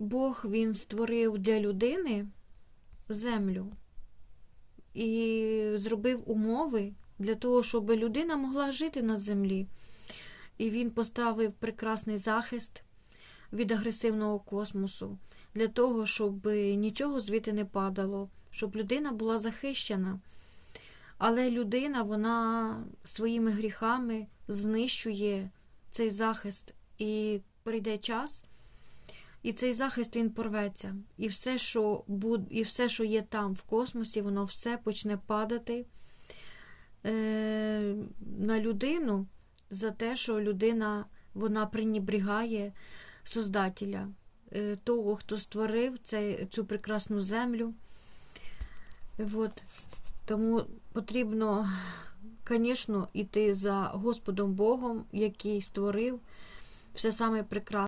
Бог він створив для людини землю і зробив умови для того, щоб людина могла жити на землі. І він поставив прекрасний захист від агресивного космосу для того, щоб нічого звідти не падало, щоб людина була захищена. Але людина, вона своїми гріхами знищує цей захист, і прийде час, і цей захист він порветься. І все, що буд... і все, що є там в космосі, воно все почне падати е... на людину за те, що людина вона пренебрігає Создателя, е, того, хто створив цей, цю прекрасну землю. От. Тому потрібно, звісно, йти за Господом Богом, який створив все саме прекрасне.